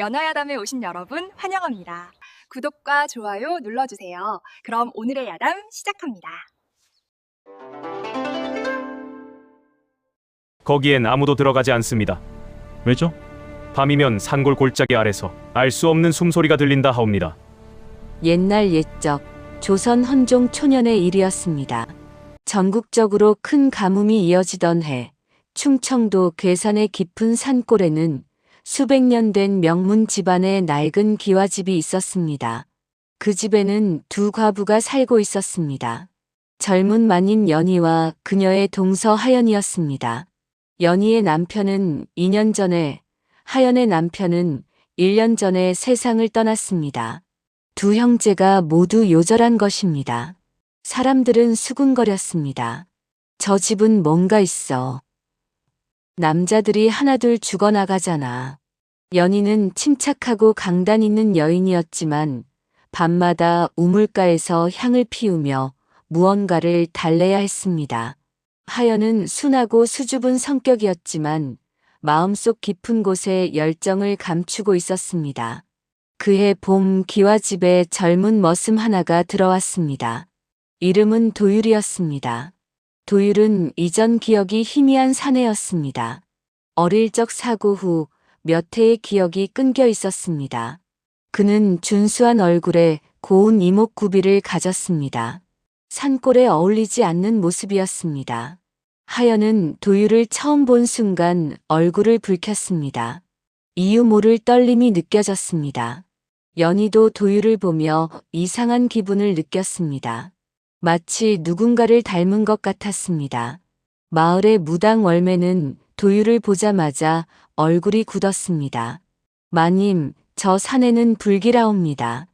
연화야담에 오신 여러분 환영합니다. 구독과 좋아요 눌러주세요. 그럼 오늘의 야담 시작합니다. 거기엔 아무도 들어가지 않습니다. 왜죠? 밤이면 산골 골짜기 아래서 알 수 없는 숨소리가 들린다 하옵니다. 옛날 옛적 조선 헌종 초년의 일이었습니다. 전국적으로 큰 가뭄이 이어지던 해 충청도 괴산의 깊은 산골에는 수백 년 된 명문 집안의 낡은 기와집이 있었습니다. 그 집에는 두 과부가 살고 있었습니다. 젊은 마님 연희와 그녀의 동서 하연이었습니다. 연희의 남편은 2년 전에, 하연의 남편은 1년 전에 세상을 떠났습니다. 두 형제가 모두 요절한 것입니다. 사람들은 수군거렸습니다. 저 집은 뭔가 있어. 남자들이 하나둘 죽어나가잖아. 연희는 침착하고 강단 있는 여인이었지만 밤마다 우물가에서 향을 피우며 무언가를 달래야 했습니다. 하연은 순하고 수줍은 성격이었지만 마음속 깊은 곳에 열정을 감추고 있었습니다. 그해 봄 기와집에 젊은 머슴 하나가 들어왔습니다. 이름은 도율이었습니다. 도율은 이전 기억이 희미한 사내였습니다. 어릴 적 사고 후 몇 해의 기억이 끊겨 있었습니다. 그는 준수한 얼굴에 고운 이목구비를 가졌습니다. 산골에 어울리지 않는 모습이었습니다. 하연은 도율을 처음 본 순간 얼굴을 붉혔습니다. 이유 모를 떨림이 느껴졌습니다. 연희도 도율을 보며 이상한 기분을 느꼈습니다. 마치 누군가를 닮은 것 같았습니다. 마을의 무당 월매는 도율을 보자마자 얼굴이 굳었습니다. 마님, 저 산에는 불기라옵니다.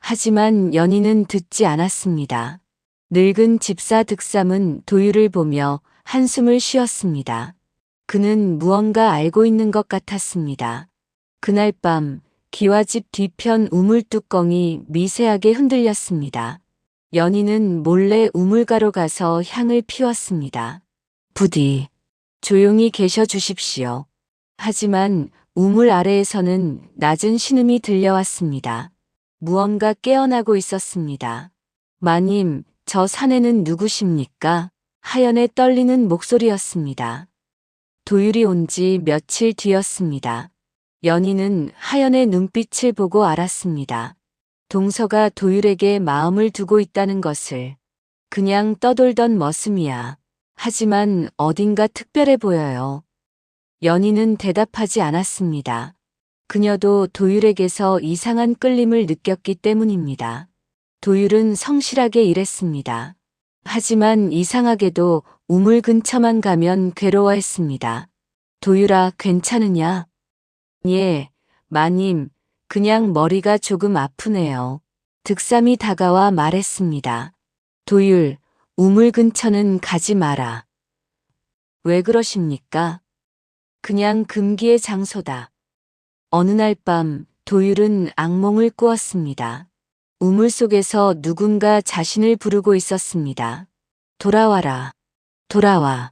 하지만 연희는 듣지 않았습니다. 늙은 집사 득삼은 도율을 보며 한숨을 쉬었습니다. 그는 무언가 알고 있는 것 같았습니다. 그날 밤 기와집 뒤편 우물뚜껑이 미세하게 흔들렸습니다. 연희는 몰래 우물가로 가서 향을 피웠습니다. 부디 조용히 계셔 주십시오. 하지만 우물 아래에서는 낮은 신음이 들려왔습니다. 무언가 깨어나고 있었습니다. 마님, 저 산에는 누구십니까? 하연의 떨리는 목소리였습니다. 도율이 온 지 며칠 뒤였습니다. 연희는 하연의 눈빛을 보고 알았습니다. 동서가 도율에게 마음을 두고 있다는 것을. 그냥 떠돌던 머슴이야. 하지만 어딘가 특별해 보여요. 연희는 대답하지 않았습니다. 그녀도 도율에게서 이상한 끌림을 느꼈기 때문입니다. 도율은 성실하게 일했습니다. 하지만 이상하게도 우물 근처만 가면 괴로워했습니다. 도율아, 괜찮으냐? 예, 마님, 그냥 머리가 조금 아프네요. 득삼이 다가와 말했습니다. 도율, 우물 근처는 가지 마라. 왜 그러십니까? 그냥 금기의 장소다. 어느 날 밤 도율은 악몽을 꾸었습니다. 우물 속에서 누군가 자신을 부르고 있었습니다. 돌아와라. 돌아와.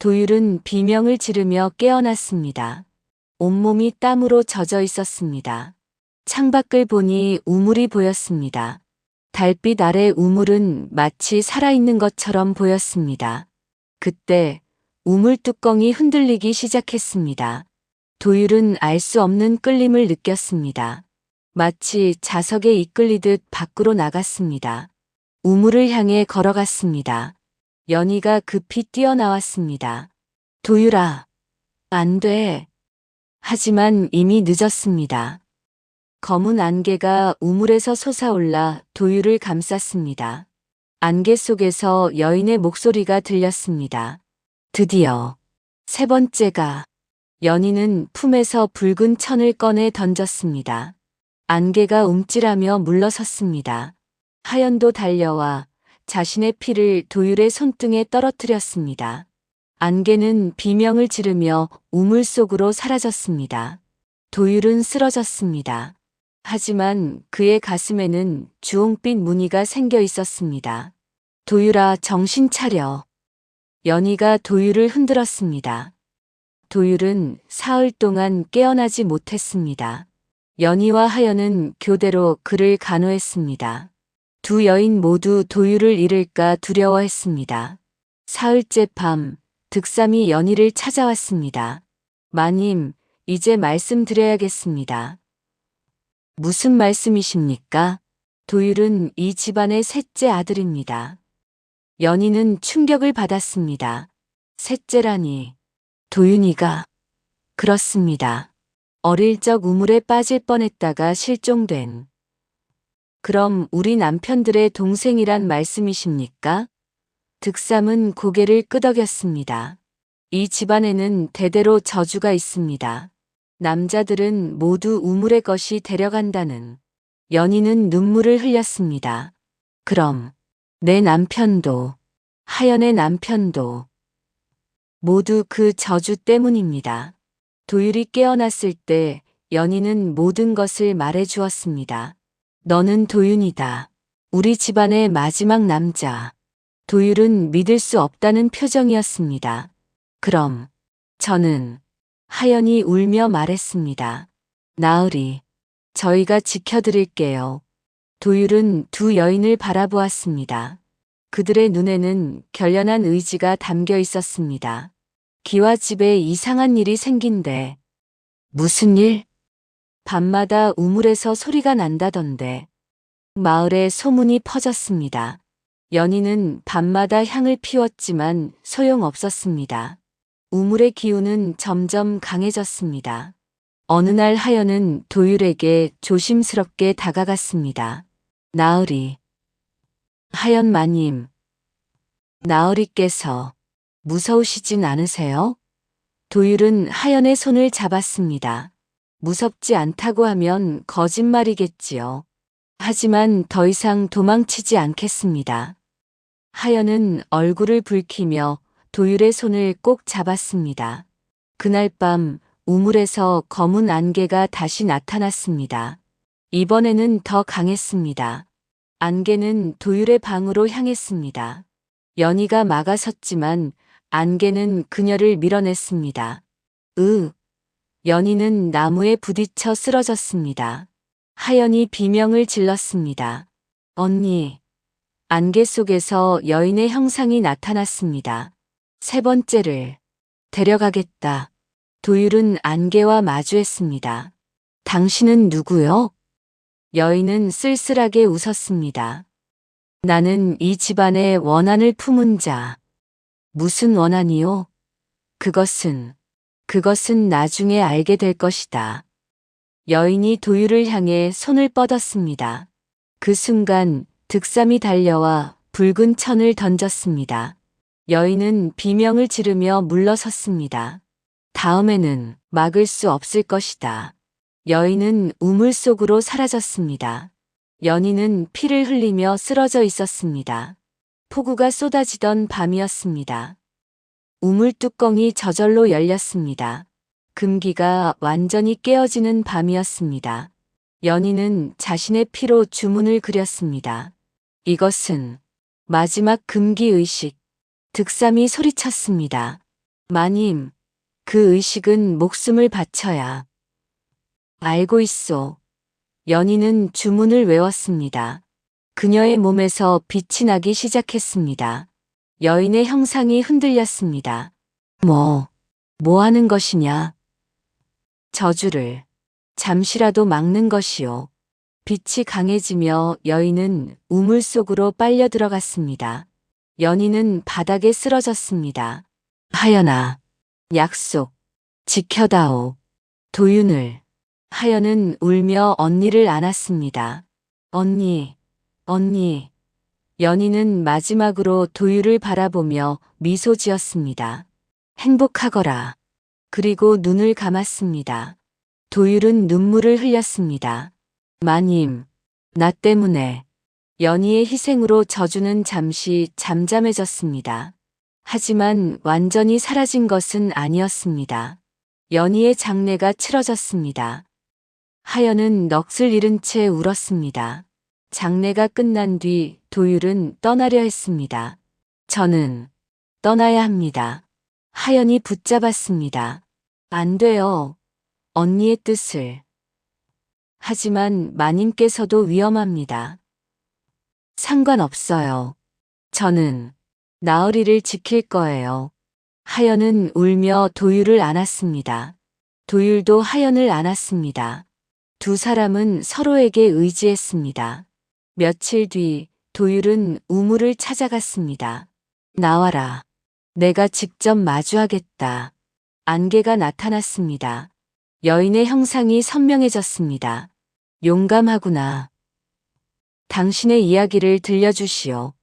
도율은 비명을 지르며 깨어났습니다. 온몸이 땀으로 젖어 있었습니다. 창밖을 보니 우물이 보였습니다. 달빛 아래 우물은 마치 살아있는 것처럼 보였습니다. 그때 우물 뚜껑이 흔들리기 시작했습니다. 도율은 알 수 없는 끌림을 느꼈습니다. 마치 자석에 이끌리듯 밖으로 나갔습니다. 우물을 향해 걸어갔습니다. 연희가 급히 뛰어나왔습니다. 도율아, 안 돼. 하지만 이미 늦었습니다. 검은 안개가 우물에서 솟아올라 도율을 감쌌습니다. 안개 속에서 여인의 목소리가 들렸습니다. 드디어 세 번째가 연희는 품에서 붉은 천을 꺼내 던졌습니다. 안개가 움찔하며 물러섰습니다. 하연도 달려와 자신의 피를 도율의 손등에 떨어뜨렸습니다. 안개는 비명을 지르며 우물 속으로 사라졌습니다. 도율은 쓰러졌습니다. 하지만 그의 가슴에는 주홍빛 무늬가 생겨 있었습니다. 도율아 정신 차려. 연희가 도율을 흔들었습니다. 도율은 사흘 동안 깨어나지 못했습니다. 연희와 하연은 교대로 그를 간호했습니다. 두 여인 모두 도유를 잃을까 두려워했습니다. 사흘째 밤, 득삼이 연희를 찾아왔습니다. 마님, 이제 말씀드려야겠습니다. 무슨 말씀이십니까? 도율은 이 집안의 셋째 아들입니다. 연희는 충격을 받았습니다. 셋째라니. 도윤이가. 그렇습니다. 어릴 적 우물에 빠질 뻔했다가 실종된. 그럼 우리 남편들의 동생이란 말씀이십니까? 득삼은 고개를 끄덕였습니다. 이 집안에는 대대로 저주가 있습니다. 남자들은 모두 우물의 것이 데려간다는. 연희는 눈물을 흘렸습니다. 그럼 내 남편도, 하연의 남편도 모두 그 저주 때문입니다. 도율이 깨어났을 때 연희는 모든 것을 말해 주었습니다. 너는 도윤이다. 우리 집안의 마지막 남자. 도율은 믿을 수 없다는 표정이었습니다. 그럼 저는 하연이 울며 말했습니다. 나으리, 저희가 지켜드릴게요. 도율은 두 여인을 바라보았습니다. 그들의 눈에는 결연한 의지가 담겨 있었습니다. 기와 집에 이상한 일이 생긴대. 무슨 일? 밤마다 우물에서 소리가 난다던데. 마을에 소문이 퍼졌습니다. 연희는 밤마다 향을 피웠지만 소용없었습니다. 우물의 기운은 점점 강해졌습니다. 어느 날 하연은 도율에게 조심스럽게 다가갔습니다. 나으리. 하연 마님. 나으리께서 무서우시진 않으세요? 도율은 하연의 손을 잡았습니다. 무섭지 않다고 하면 거짓말이겠지요. 하지만 더 이상 도망치지 않겠습니다. 하연은 얼굴을 붉히며 도율의 손을 꼭 잡았습니다. 그날 밤 우물에서 검은 안개가 다시 나타났습니다. 이번에는 더 강했습니다. 안개는 도율의 방으로 향했습니다. 연희가 막아섰지만 안개는 그녀를 밀어냈습니다. 으. 연희는 나무에 부딪혀 쓰러졌습니다. 하연이 비명을 질렀습니다. 언니. 안개 속에서 여인의 형상이 나타났습니다. 세 번째를 데려가겠다. 도율은 안개와 마주했습니다. 당신은 누구요? 여인은 쓸쓸하게 웃었습니다. 나는 이 집안의 원한을 품은 자. 무슨 원한이요? 그것은, 그것은 나중에 알게 될 것이다. 여인이 도율을 향해 손을 뻗었습니다. 그 순간 득삼이 달려와 붉은 천을 던졌습니다. 여인은 비명을 지르며 물러섰습니다. 다음에는 막을 수 없을 것이다. 여인은 우물 속으로 사라졌습니다. 연희는 피를 흘리며 쓰러져 있었습니다. 폭우가 쏟아지던 밤이었습니다. 우물 뚜껑이 저절로 열렸습니다. 금기가 완전히 깨어지는 밤이었습니다. 연희는 자신의 피로 주문을 그렸습니다. 이것은 마지막 금기 의식. 득삼이 소리쳤습니다. 마님, 그 의식은 목숨을 바쳐야. 알고 있소. 연희는 주문을 외웠습니다. 그녀의 몸에서 빛이 나기 시작했습니다. 여인의 형상이 흔들렸습니다. 뭐, 뭐 하는 것이냐? 저주를 잠시라도 막는 것이요. 빛이 강해지며 여인은 우물 속으로 빨려 들어갔습니다. 연희는 바닥에 쓰러졌습니다. 하연아, 약속, 지켜다오. 도윤을. 하연은 울며 언니를 안았습니다. 언니, 언니. 연희는 마지막으로 도율을 바라보며 미소 지었습니다. 행복하거라. 그리고 눈을 감았습니다. 도율은 눈물을 흘렸습니다. 마님, 나 때문에 연희의 희생으로 저주는 잠시 잠잠해졌습니다. 하지만 완전히 사라진 것은 아니었습니다. 연희의 장래가 치러졌습니다. 하연은 넋을 잃은 채 울었습니다. 장례가 끝난 뒤 도율은 떠나려 했습니다. 저는 떠나야 합니다. 하연이 붙잡았습니다. 안 돼요. 언니의 뜻을. 하지만 마님께서도 위험합니다. 상관없어요. 저는 나으리를 지킬 거예요. 하연은 울며 도율을 안았습니다. 도율도 하연을 안았습니다. 두 사람은 서로에게 의지했습니다. 며칠 뒤 도율은 우물을 찾아갔습니다. 나와라. 내가 직접 마주하겠다. 안개가 나타났습니다. 여인의 형상이 선명해졌습니다. 용감하구나. 당신의 이야기를 들려주시오.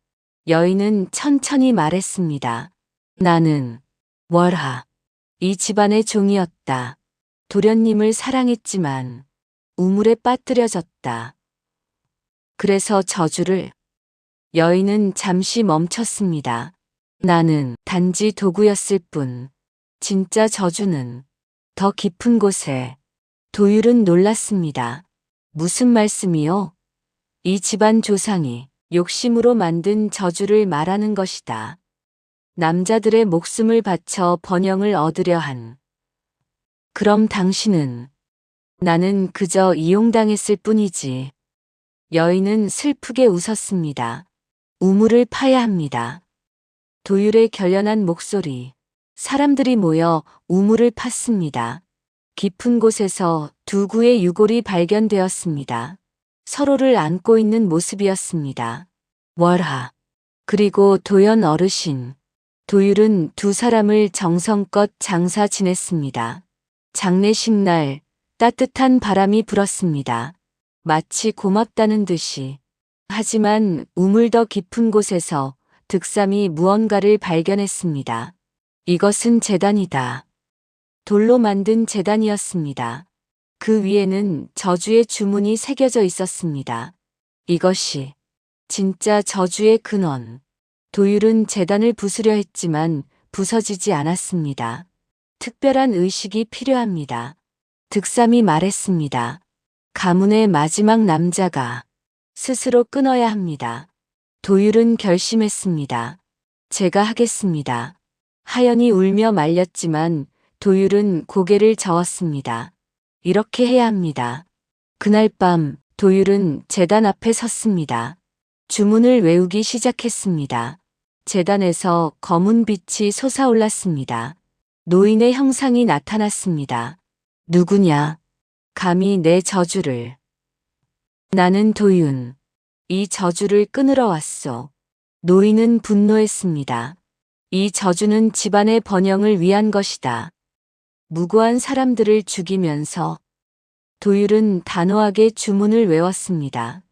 여인은 천천히 말했습니다. 나는 월하. 이 집안의 종이었다. 도련님을 사랑했지만 우물에 빠뜨려졌다. 그래서 저주를 여인은 잠시 멈췄습니다. 나는 단지 도구였을 뿐. 진짜 저주는 더 깊은 곳에 도율은 놀랐습니다. 무슨 말씀이요? 이 집안 조상이 욕심으로 만든 저주를 말하는 것이다. 남자들의 목숨을 바쳐 번영을 얻으려 한. 그럼 당신은 나는 그저 이용당했을 뿐이지. 여인은 슬프게 웃었습니다. 우물을 파야 합니다. 도율의 결연한 목소리. 사람들이 모여 우물을 팠습니다. 깊은 곳에서 두 구의 유골이 발견되었습니다. 서로를 안고 있는 모습이었습니다. 월하. 그리고 도연 어르신. 도율은 두 사람을 정성껏 장사 지냈습니다. 장례식 날 따뜻한 바람이 불었습니다. 마치 고맙다는 듯이. 하지만 우물 더 깊은 곳에서 득삼이 무언가를 발견했습니다. 이것은 재단이다. 돌로 만든 재단이었습니다. 그 위에는 저주의 주문이 새겨져 있었습니다. 이것이 진짜 저주의 근원. 도율은 재단을 부수려 했지만 부서지지 않았습니다. 특별한 의식이 필요합니다. 득삼이 말했습니다. 가문의 마지막 남자가 스스로 끊어야 합니다. 도율은 결심했습니다. 제가 하겠습니다. 하연이 울며 말렸지만 도율은 고개를 저었습니다. 이렇게 해야 합니다. 그날 밤 도율은 재단 앞에 섰습니다. 주문을 외우기 시작했습니다. 재단에서 검은 빛이 솟아올랐습니다. 노인의 형상이 나타났습니다. 누구냐? 감히 내 저주를. 나는 도윤. 이 저주를 끊으러 왔소. 노인은 분노했습니다. 이 저주는 집안의 번영을 위한 것이다. 무고한 사람들을 죽이면서 도율은 단호하게 주문을 외웠습니다.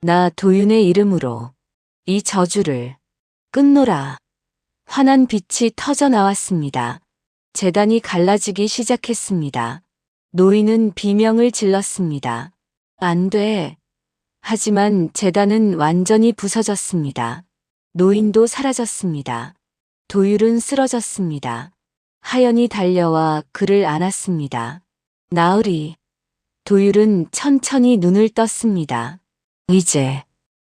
나 도윤의 이름으로 이 저주를 끊노라. 환한 빛이 터져 나왔습니다. 재단이 갈라지기 시작했습니다. 노인은 비명을 질렀습니다. 안 돼. 하지만 재단은 완전히 부서졌습니다. 노인도 사라졌습니다. 도율은 쓰러졌습니다. 하연이 달려와 그를 안았습니다. 나으리. 도율은 천천히 눈을 떴습니다. 이제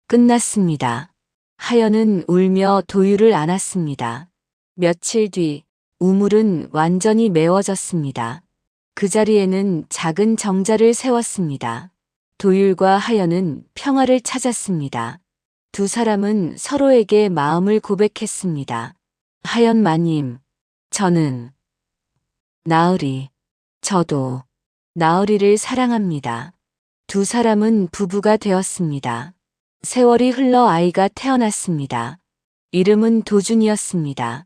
끝났습니다. 하연은 울며 도율을 안았습니다. 며칠 뒤 우물은 완전히 메워졌습니다. 그 자리에는 작은 정자를 세웠습니다. 도율과 하연은 평화를 찾았습니다. 두 사람은 서로에게 마음을 고백했습니다. 하연 마님, 저는 나으리, 저도 나으리를 사랑합니다. 두 사람은 부부가 되었습니다. 세월이 흘러 아이가 태어났습니다. 이름은 도준이었습니다.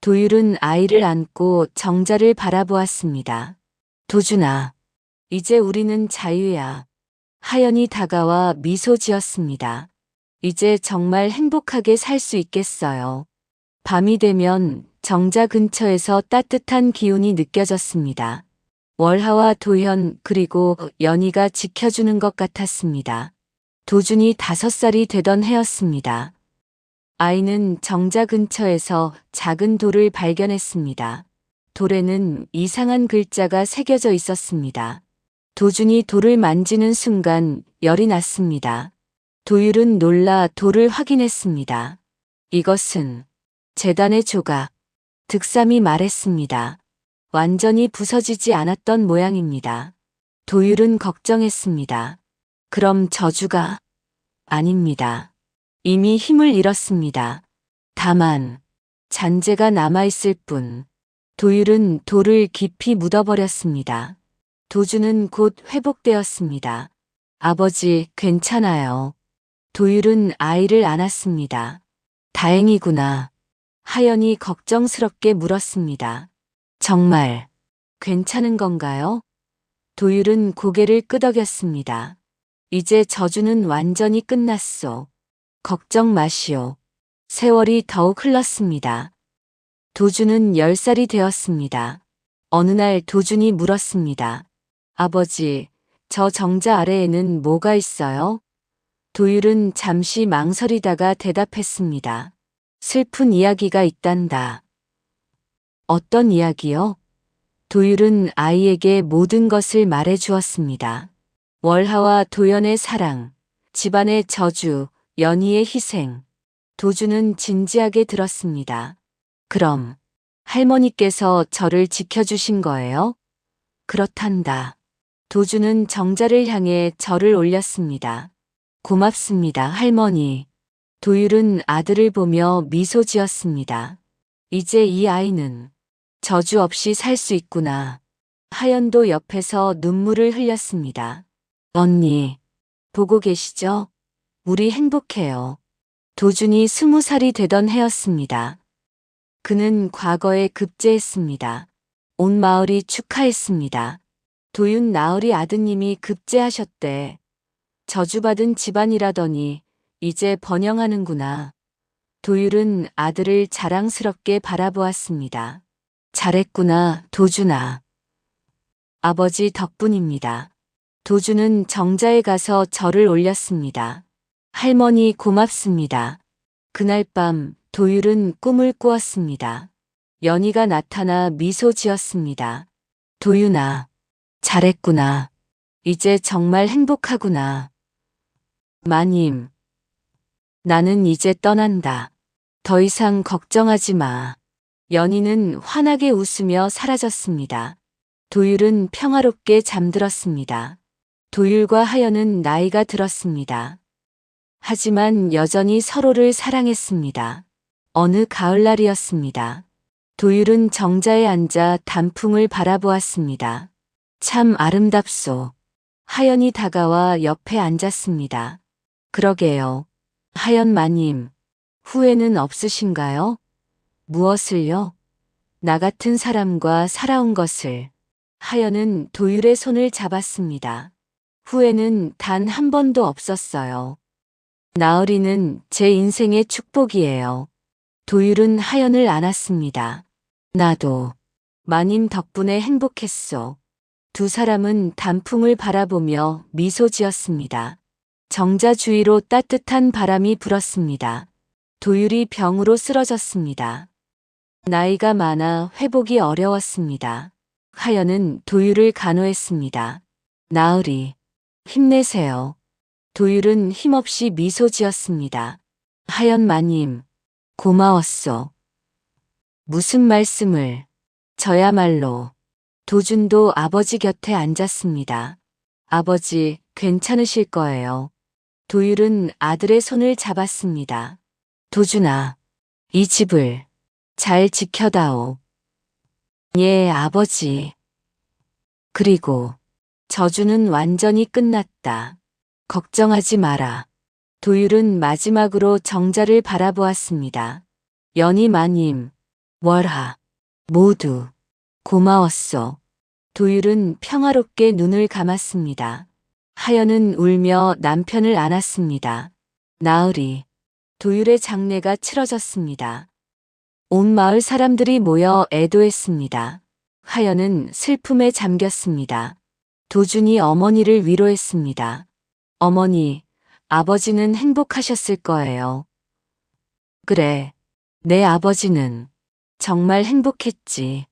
도율은 아이를 안고 정자를 바라보았습니다. 도준아, 이제 우리는 자유야. 하연이 다가와 미소 지었습니다. 이제 정말 행복하게 살 수 있겠어요. 밤이 되면 정자 근처에서 따뜻한 기운이 느껴졌습니다. 월하와 도현 그리고 연희가 지켜주는 것 같았습니다. 도준이 다섯 살이 되던 해였습니다. 아이는 정자 근처에서 작은 돌을 발견했습니다. 돌에는 이상한 글자가 새겨져 있었습니다. 도준이 돌을 만지는 순간 열이 났습니다. 도율은 놀라 돌을 확인했습니다. 이것은 재단의 조각. 득삼이 말했습니다. 완전히 부서지지 않았던 모양입니다. 도율은 걱정했습니다. 그럼 저주가 아닙니다. 이미 힘을 잃었습니다. 다만 잔재가 남아있을 뿐 도율은 돌을 깊이 묻어버렸습니다. 도주는 곧 회복되었습니다. 아버지, 괜찮아요. 도율은 아이를 안았습니다. 다행이구나. 하연이 걱정스럽게 물었습니다. 정말 괜찮은 건가요? 도율은 고개를 끄덕였습니다. 이제 저주는 완전히 끝났소. 걱정 마시오. 세월이 더욱 흘렀습니다. 도주는 10살이 되었습니다. 어느 날 도준이 물었습니다. 아버지, 저 정자 아래에는 뭐가 있어요? 도율은 잠시 망설이다가 대답했습니다. 슬픈 이야기가 있단다. 어떤 이야기요? 도율은 아이에게 모든 것을 말해 주었습니다. 월하와 도연의 사랑, 집안의 저주, 연희의 희생. 도주는 진지하게 들었습니다. 그럼 할머니께서 저를 지켜주신 거예요? 그렇단다. 도주는 정자를 향해 절을 올렸습니다. 고맙습니다, 할머니. 도율은 아들을 보며 미소 지었습니다. 이제 이 아이는 저주 없이 살 수 있구나. 하연도 옆에서 눈물을 흘렸습니다. 언니, 보고 계시죠? 우리 행복해요. 도준이 스무 살이 되던 해였습니다. 그는 과거에 급제했습니다. 온 마을이 축하했습니다. 도윤 나으리 아드님이 급제하셨대. 저주받은 집안이라더니 이제 번영하는구나. 도율은 아들을 자랑스럽게 바라보았습니다. 잘했구나, 도준아. 아버지 덕분입니다. 도준은 정자에 가서 절을 올렸습니다. 할머니 고맙습니다. 그날 밤 도율은 꿈을 꾸었습니다. 연희가 나타나 미소 지었습니다. 도윤아, 잘했구나. 이제 정말 행복하구나. 마님, 나는 이제 떠난다. 더 이상 걱정하지 마. 연희는 환하게 웃으며 사라졌습니다. 도율은 평화롭게 잠들었습니다. 도율과 하연은 나이가 들었습니다. 하지만 여전히 서로를 사랑했습니다. 어느 가을날이었습니다. 도율은 정자에 앉아 단풍을 바라보았습니다. 참 아름답소. 하연이 다가와 옆에 앉았습니다. 그러게요. 하연 마님, 후회는 없으신가요? 무엇을요? 나 같은 사람과 살아온 것을. 하연은 도율의 손을 잡았습니다. 후회는 단 한 번도 없었어요. 나으리는 제 인생의 축복이에요. 도율은 하연을 안았습니다. 나도 마님 덕분에 행복했소. 두 사람은 단풍을 바라보며 미소 지었습니다. 정자 주위로 따뜻한 바람이 불었습니다. 도율이 병으로 쓰러졌습니다. 나이가 많아 회복이 어려웠습니다. 하연은 도율을 간호했습니다. 나으리, 힘내세요. 도율은 힘없이 미소 지었습니다. 하연 마님, 고마웠소. 무슨 말씀을, 저야말로. 도준도 아버지 곁에 앉았습니다. 아버지, 괜찮으실 거예요. 도율은 아들의 손을 잡았습니다. 도준아, 이 집을 잘 지켜다오. 예, 아버지. 그리고 저주는 완전히 끝났다. 걱정하지 마라. 도율은 마지막으로 정자를 바라보았습니다. 연희 마님, 월하, 모두 고마웠소. 도율은 평화롭게 눈을 감았습니다. 하연은 울며 남편을 안았습니다. 나으리, 도율의 장례가 치러졌습니다. 온 마을 사람들이 모여 애도했습니다. 하연은 슬픔에 잠겼습니다. 도준이 어머니를 위로했습니다. 어머니, 아버지는 행복하셨을 거예요. 그래, 내 아버지는 정말 행복했지.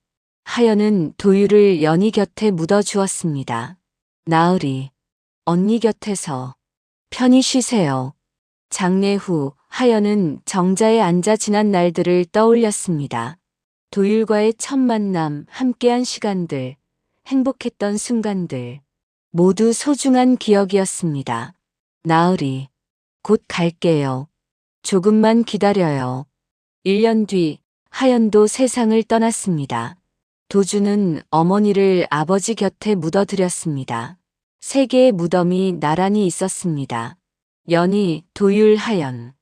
하연은 도율을 연희 곁에 묻어주었습니다. 나으리, 언니 곁에서 편히 쉬세요. 장례 후 하연은 정자에 앉아 지난 날들을 떠올렸습니다. 도율과의 첫 만남, 함께한 시간들, 행복했던 순간들. 모두 소중한 기억이었습니다. 나으리, 곧 갈게요. 조금만 기다려요. 1년 뒤 하연도 세상을 떠났습니다. 도주는 어머니를 아버지 곁에 묻어드렸습니다. 세 개의 무덤이 나란히 있었습니다. 연희, 도율, 하연.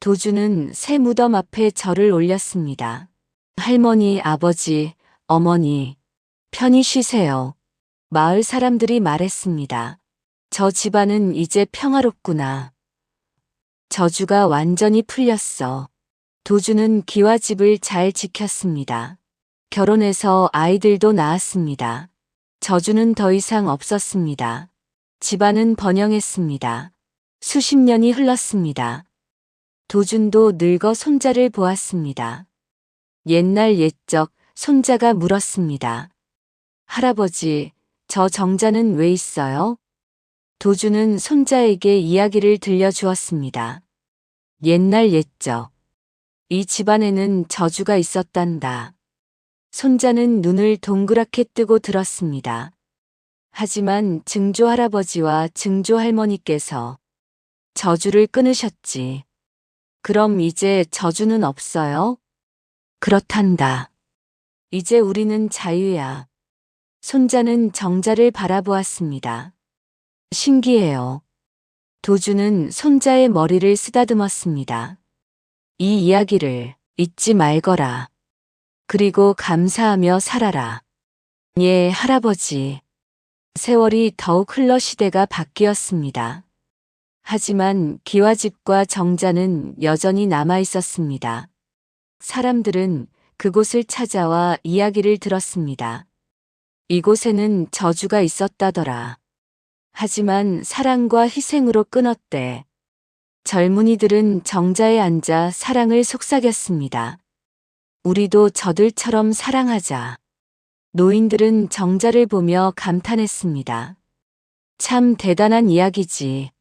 도주는 새 무덤 앞에 절을 올렸습니다. 할머니, 아버지, 어머니, 편히 쉬세요. 마을 사람들이 말했습니다. 저 집안은 이제 평화롭구나. 저주가 완전히 풀렸어. 도주는 기와 집을 잘 지켰습니다. 결혼해서 아이들도 낳았습니다. 저주는 더 이상 없었습니다. 집안은 번영했습니다. 수십 년이 흘렀습니다. 도준도 늙어 손자를 보았습니다. 옛날 옛적 손자가 물었습니다. 할아버지, 저 정자는 왜 있어요? 도주는 손자에게 이야기를 들려주었습니다. 옛날 옛적. 이 집안에는 저주가 있었단다. 손자는 눈을 동그랗게 뜨고 들었습니다. 하지만 증조 할아버지와 증조 할머니께서 저주를 끊으셨지. 그럼 이제 저주는 없어요? 그렇단다. 이제 우리는 자유야. 손자는 정자를 바라보았습니다. 신기해요. 도주는 손자의 머리를 쓰다듬었습니다. 이 이야기를 잊지 말거라. 그리고 감사하며 살아라. 예, 할아버지. 세월이 더욱 흘러 시대가 바뀌었습니다. 하지만 기와집과 정자는 여전히 남아 있었습니다. 사람들은 그곳을 찾아와 이야기를 들었습니다. 이곳에는 저주가 있었다더라. 하지만 사랑과 희생으로 끊었대. 젊은이들은 정자에 앉아 사랑을 속삭였습니다. 우리도 저들처럼 사랑하자. 노인들은 정자를 보며 감탄했습니다. 참 대단한 이야기지.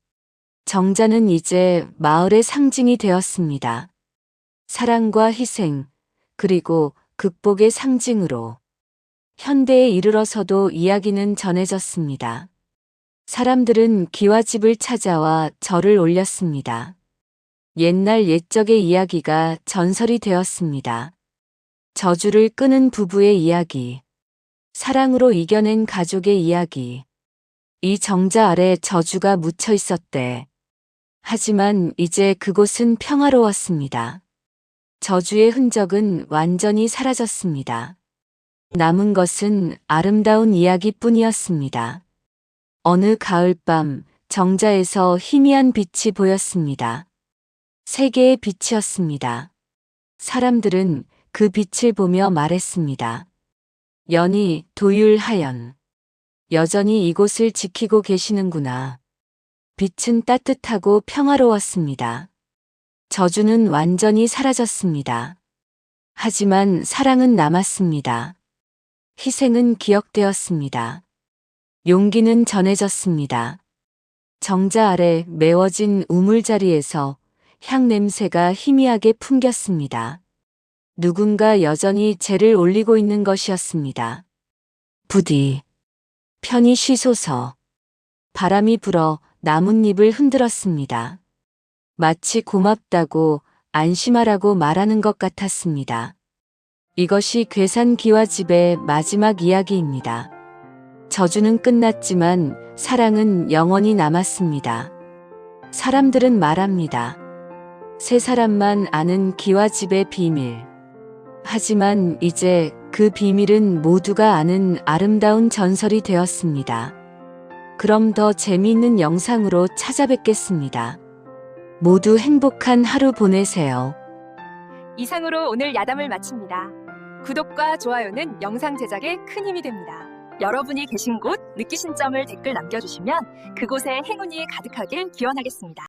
정자는 이제 마을의 상징이 되었습니다. 사랑과 희생, 그리고 극복의 상징으로. 현대에 이르러서도 이야기는 전해졌습니다. 사람들은 기와집을 찾아와 절을 올렸습니다. 옛날 옛적의 이야기가 전설이 되었습니다. 저주를 끄는 부부의 이야기. 사랑으로 이겨낸 가족의 이야기. 이 정자 아래 저주가 묻혀 있었대. 하지만 이제 그곳은 평화로웠습니다. 저주의 흔적은 완전히 사라졌습니다. 남은 것은 아름다운 이야기뿐이었습니다. 어느 가을밤 정자에서 희미한 빛이 보였습니다. 세 개의 빛이었습니다. 사람들은 그 빛을 보며 말했습니다. 연희, 도율, 하연. 여전히 이곳을 지키고 계시는구나. 빛은 따뜻하고 평화로웠습니다. 저주는 완전히 사라졌습니다. 하지만 사랑은 남았습니다. 희생은 기억되었습니다. 용기는 전해졌습니다. 정자 아래 메워진 우물 자리에서 향 냄새가 희미하게 풍겼습니다. 누군가 여전히 재를 올리고 있는 것이었습니다. 부디 편히 쉬소서. 바람이 불어 나뭇잎을 흔들었습니다. 마치 고맙다고 안심하라고 말하는 것 같았습니다. 이것이 괴산 기와 집의 마지막 이야기입니다. 저주는 끝났지만 사랑은 영원히 남았습니다. 사람들은 말합니다. 세 사람만 아는 기와 집의 비밀. 하지만 이제 그 비밀은 모두가 아는 아름다운 전설이 되었습니다. 그럼 더 재미있는 영상으로 찾아뵙겠습니다. 모두 행복한 하루 보내세요. 이상으로 오늘 야담을 마칩니다. 구독과 좋아요는 영상 제작에 큰 힘이 됩니다. 여러분이 계신 곳, 느끼신 점을 댓글 남겨주시면 그곳에 행운이 가득하길 기원하겠습니다.